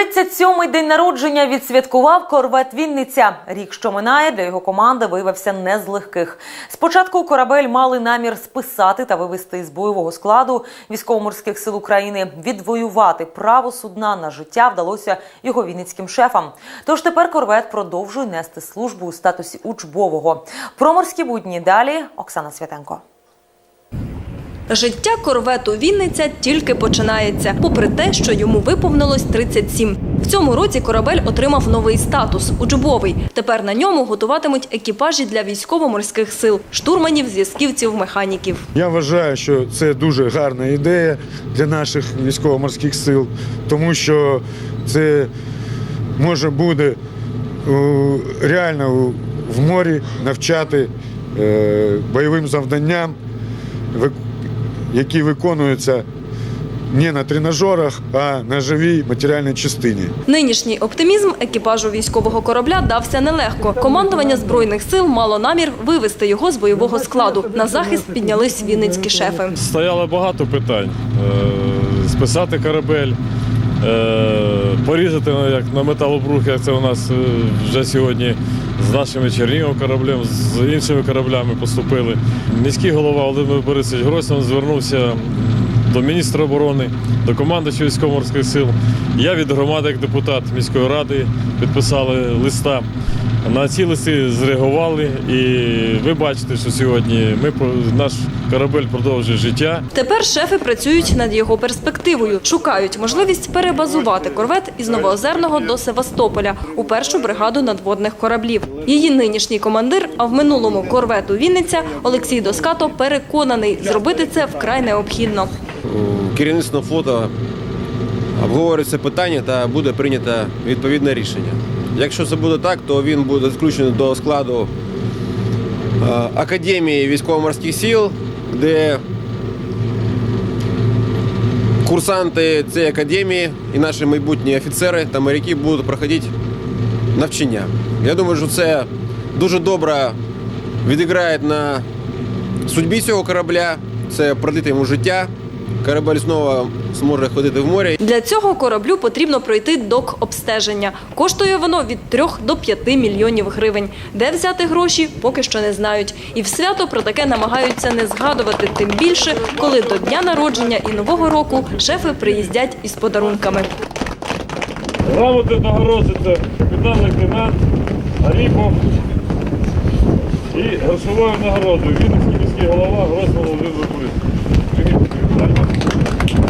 37-й день народження відсвяткував корвет Вінниця. Рік, що минає, для його команди виявився не з легких. Спочатку корабель мали намір списати та вивести із бойового складу військово-морських сил України. Відвоювати право судна на життя вдалося його вінницьким шефам. Тож тепер корвет продовжує нести службу у статусі учбового. Про морські будні далі Оксана Святенко. Життя корвету Вінниця тільки починається, попри те, що йому виповнилось 37. В цьому році корабель отримав новий статус учбовий. Тепер на ньому готуватимуть екіпажі для військово-морських сил, штурманів, зв'язківців, механіків. Я вважаю, що це дуже гарна ідея для наших військово-морських сил, тому що це може буде е, реально в морі навчати е, бойовим завданням, які виконуються не на тренажерах, а на живій матеріальній частині. Нинішній оптимізм екіпажу військового корабля дався нелегко. Командування збройних сил мало намір вивести його з бойового складу. На захист піднялись вінницькі шефи. Стояло багато питань. Е, Списати корабель, порізати ну, як на металобрух, як це у нас е, вже сьогодні з нашими Черніговим кораблем, з іншими кораблями поступили. Міський голова Володимир Борисович Гройсман звернувся до міністра оборони, до командувача військово-морських сил. Я від громади, як депутат міської ради, підписали листа. На ці листи зреагували, і ви бачите, що сьогодні ми наш корабель продовжує життя. Тепер шефи працюють над його перспективою. Шукають можливість перебазувати корвет із Новоозерного до Севастополя у першу бригаду надводних кораблів. Її нинішній командир, а в минулому корвету Вінниця Олексій Доскато переконаний, зробити це вкрай необхідно. керівництвом флоту обговорюється питання та буде прийнято відповідне рішення. Якщо це буде так, то він буде включений до складу е, Академії військово-морських сил, де курсанти цієї академії і наші майбутні офіцери та моряки будуть проходити навчання. Я думаю, що це дуже добре відіграє на судьбі цього корабля, це продлить йому життя. Корабель знову зможе ходити в морі. Для цього кораблю потрібно пройти док-обстеження. Коштує воно від 3 до 5 мільйонів гривень. Де взяти гроші, поки що не знають. І в свято про таке намагаються не згадувати, тим більше, коли до дня народження і нового року шефи приїздять із подарунками. Грамоти нагородиться капітан лейтенант Аріпов і грошовою нагородою. Вінницький міський голова Гройсман Володимир Борисович. algo.